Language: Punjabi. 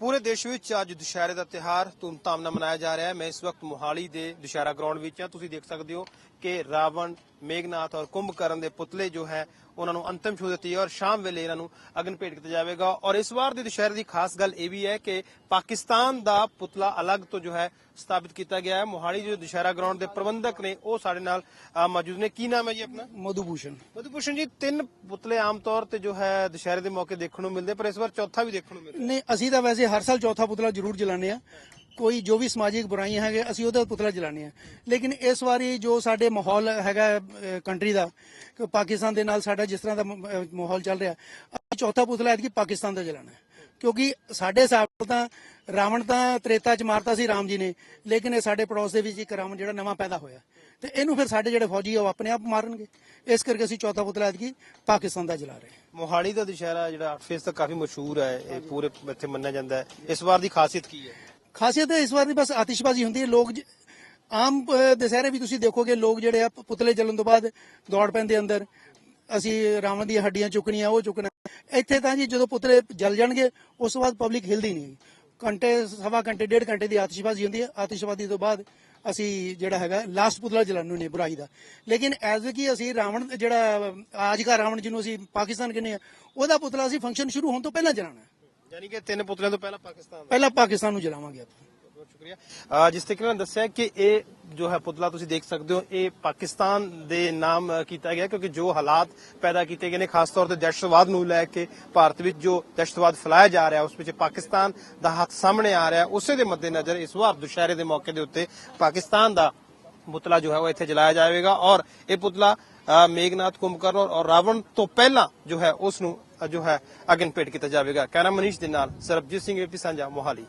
ਪੂਰੇ ਦੇਸ਼ ਵਿੱਚ ਅੱਜ ਦੁਸ਼ਹਿਰੇ ਦਾ ਤਿਹਾਰ ਧੂਮਧਾਮ ਨਾਲ ਮਨਾਇਆ ਜਾ ਰਿਹਾ ਹੈ। ਮੈਂ ਇਸ ਵਕਤ ਮੋਹਾਲੀ ਦੇ ਦੁਸ਼ਹਿਰਾ ਗਰਾਊਂਡ ਵਿੱਚ ਹਾਂ। ਤੁਸੀਂ ਦੇਖ ਸਕਦੇ ਹੋ ਕਿ ਰਾਵਣ ਮੇਘਨਾਥ ਔਰ ਕੁੰਭਕਰਨ ਦੇ ਪੁਤਲੇ ਜੋ ਹੈ ਉਹਨਾਂ ਨੂੰ ਅੰਤਿਮ ਛੂਹ ਦਿੱਤੀ ਔਰ ਸ਼ਾਮ ਵੇਲੇ ਇਹਨਾਂ ਨੂੰ ਅਗਨ ਭੇਟ ਕੀਤਾ ਜਾਵੇਗਾ। ਔਰ ਇਸ ਵਾਰ ਦੀ ਦੁਸ਼ਹਿਰੇ ਦੀ ਖਾਸ ਗੱਲ ਇਹ ਵੀ ਹੈ ਕਿ ਪਾਕਿਸਤਾਨ ਦਾ ਪੁਤਲਾ ਅਲੱਗ ਤੋਂ ਜੋ ਹੈ ਸਥਾਪਿਤ ਕੀਤਾ ਗਿਆ ਹੈ। ਮੋਹਾਲੀ ਜੋ ਦੁਸ਼ਹਿਰਾ ਗਰਾਊਂਡ ਦੇ ਪ੍ਰਬੰਧਕ ਨੇ ਉਹ ਸਾਡੇ ਨਾਲ ਮੌਜੂਦ ਨੇ। ਕੀ ਨਾਮ ਹੈ ਜੀ ਆਪਣਾ? ਮਧੂਭੂਸ਼ਣ। ਮਧੂਭੂਸ਼ਣ ਜੀ ਤਿੰਨ ਪੁਤਲੇ ਆਮ ਤੌਰ ਤੇ ਜੋ ਹੈ ਦੁਸ਼ਹਿਰੇ ਦੇ ਮੌਕੇ ਦੇਖਣ ਨੂੰ ਮਿਲਦੇ ਪਰ ਇਸ ਵਾਰ ਚੌਥਾ ਵੀ ਦੇਖਣ ਨੂੰ ਮਿਲ ਰਿਹਾ ਨਹੀਂ ਅਸੀਂ ਤਾਂ ਵੈਸੇ ਹਰ ਸਾਲ ਚੌਥਾ ਪੁਤਲਾ ਜ਼ਰੂਰ ਜਲਾਉਂਦੇ ਆ ਕੋਈ ਜੋ ਵੀ ਸਮਾਜਿਕ ਬੁਰਾਈਆਂ ਹੈਗੇ, ਅਸੀਂ ਉਹਦਾ ਪੁਤਲਾ ਜਲਾਉਂਦੇ ਆ ਲੇਕਿਨ ਇਸ ਵਾਰੀ ਜੋ ਸਾਡੇ ਮਾਹੌਲ ਹੈਗਾ ਕੰਟਰੀ ਦਾ ਪਾਕਿਸਤਾਨ ਦੇ ਨਾਲ ਸਾਡਾ ਜਿਸ ਤਰ੍ਹਾਂ ਦਾ ਮਾਹੌਲ ਚੱਲ ਰਿਹਾ ਚੌਥਾ ਪੁਤਲਾ ਐਤਕੀ ਪਾਕਿਸਤਾਨ ਦਾ ਜਲਾਣਾ ਹੈ। ਕਿਉਂਕਿ ਸਾਡੇ ਹਿਸਾਬ ਨਾਲ ਤਾਂ ਰਾਵਣ ਤਾਂ ਤ੍ਰੇਤਾ ਚ ਮਾਰਤਾ ਸੀ ਰਾਮ ਜੀ ਨੇ ਲੇਕਿਨ ਇਹ ਸਾਡੇ ਪੜੋਸ ਦੇ ਵਿੱਚ ਇੱਕ ਰਾਵਣ ਜਿਹੜਾ ਨਵਾਂ ਪੈਦਾ ਹੋਇਆ। ਤੇ ਇਹਨੂੰ ਫਿਰ ਸਾਡੇ ਜਿਹੜੇ ਫੌਜੀ ਆ ਉਹ ਆਪਣੇ ਆਪ ਮਾਰਨਗੇ। ਇਸ ਕਰਕੇ ਅਸੀਂ ਚੌਥਾ ਪੁਤਲਾ ਐਤਕੀ ਪਾਕਿਸਤਾਨ ਦਾ ਜਲਾ ਰਹੇ ਹਾਂ। ਮੋਹਾਲੀ ਦਾ ਦੁਸ਼ਹਿਰਾ ਜਿਹੜਾ 8 ਫੇਸ ਤੱਕ ਕਾਫੀ ਮਸ਼ਹੂਰ ਹੈ ਇਹ ਪੂਰੇ ਇੱਥੇ ਮੰਨਿਆ ਜਾਂਦਾ ਹੈ। ਇਸ ਵਾਰ ਦੀ ਖਾਸੀਅਤ ਕੀ ਹੈ? ਖਾਸੀਅਤ ਇਸ ਵਾਰ ਦੀ ਬਸ ਆਤਿਸ਼ਬਾਜ਼ੀ ਹੁੰਦੀ ਹੈ। ਲੋਕ ਜ- ਆਮ ਅਹ, ਦੁਸਹਿਰੇ ਵੀ ਤੁਸੀਂ ਦੇਖੋਗੇ ਲੋਕ ਜਿਹੜੇ ਆ ਪੁਤਲੇ ਚੱਲਣ ਤੋਂ ਬਾਅਦ ਦੌੜ ਪੈਂਦੇ ਅੰਦਰ। ਅਸੀਂ ਰਾਵਣ ਦੀਆਂ ਹੱਡੀਆਂ ਚੁੱਕਣੀਆਂ ਉਹ ਚੁੱਕਣਾ। ਇੱਥੇ ਤਾਂ ਜੀ ਜਦੋਂ ਪੁਤਲੇ ਜਲ ਜਾਣਗੇ ਉਸ ਤੋਂ ਬਾਅਦ ਪਬਲਿਕ ਹਿਲਦੀ ਨਹੀਂ ਘੰਟੇ ਸਵਾ ਘੰਟੇ ਡੇਢ ਘੰਟੇ ਦੀ ਆਤਿਸ਼ਬਾਜ਼ੀ ਹੁੰਦੀ ਹੈ। ਆਤਿਸ਼ਬਾਜ਼ੀ ਤੋਂ ਬਾਅਦ ਅਸੀਂ ਜਿਹੜਾ ਹੈਗਾ ਲਾਸਟ ਪੁਤਲਾ ਜਲਾਉਣ ਨੇ ਬੁਰਾਈ ਦਾ। ਲੇਕਿਨ ਐਜ਼ ਕੀ ਅਸੀਂ ਰਾਵਣ ਜਿਹੜਾ ਆਜ ਕਾ ਰਾਵਣ ਜਿਹਨੂੰ ਅਸੀਂ ਪਾਕਿਸਤਾਨ ਕਹਿੰਦੇ ਆ ਉਹਦਾ ਪੁਤਲਾ ਅਸੀਂ ਫੰਕਸ਼ਨ ਸ਼ੁਰੂ ਹੋਣ ਤੋਂ ਪਹਿਲਾਂ ਜਲਾਉਣਾ ਹੈ। ਯਾਨੀ ਕਿ ਤਿੰਨ ਪੁਤਲਿਆਂ ਤੋਂ ਪਹਿਲਾਂ ਪਾਕਿਸਤਾਨ ਦਾ। ਪਹਿਲਾਂ ਪਾਕਿਸਤਾਨ ਨੂੰ ਜਲਾਵਾਂਗੇ ਆਪਾਂ। ਬਹੁਤ ਸ਼ੁਕਰੀਆ। ਜਿਸ ਤਰੀਕੇ ਨਾਲ ਦੱਸਿਆ ਕਿ ਇਹ ਜੋ ਹੈ ਪੁਤਲਾ ਤੁਸੀਂ ਦੇਖ ਸਕਦੇ ਹੋ ਇਹ ਪਾਕਿਸਤਾਨ ਦੇ ਨਾਮ ਕੀਤਾ ਗਿਆ ਕਿਉਂਕਿ ਜੋ ਹਾਲਾਤ ਪੈਦਾ ਕੀਤੇ ਗਏ ਨੇ ਖਾਸ ਤੌਰ ਤੇ ਦਹਿਸ਼ਤਵਾਦ ਨੂੰ ਲੈ ਕੇ ਭਾਰਤ ਵਿੱਚ ਜੋ ਦਹਿਸ਼ਤਵਾਦ ਫੈਲਾਇਆ ਜਾ ਰਿਹਾ ਉਸ ਵਿੱਚ ਪਾਕਿਸਤਾਨ ਦਾ ਹੱਥ ਸਾਹਮਣੇ ਆ ਰਿਹਾ ਉਸੇ ਦੇ ਮੱਦੇਨਜ਼ਰ ਇਸ ਵਾਰ ਦੁਸ਼ਹਿਰੇ ਦੇ ਮੌਕੇ ਦੇ ਉੱਤੇ ਪਾਕਿਸਤਾਨ ਦਾ ਪੁਤਲਾ ਜੋ ਹੈ ਉਹ ਇੱਥੇ ਜਲਾਇਆ ਜਾਵੇਗਾ ਔਰ ਇਹ ਪੁਤਲਾ ਅਹ, ਮੇਘਨਾਥ ਕੁੰਭਕਰਨ ਔਰ- ਰਾਵਣ ਤੋਂ ਪਹਿਲਾਂ ਜੋ ਹੈ ਉਸ ਨੂੰ ਜੋ ਹੈ ਅਗਨ ਭੇਟ ਕੀਤਾ ਜਾਵੇਗਾ। ਕੈਮਰਾ ਮਨੀਸ਼ ਦੇ ਨਾਲ ਸਰਬਜੀਤ ਸਿੰਘ ਏਪੀ ਸਾਂਝਾ ਮੋਹਾਲੀ।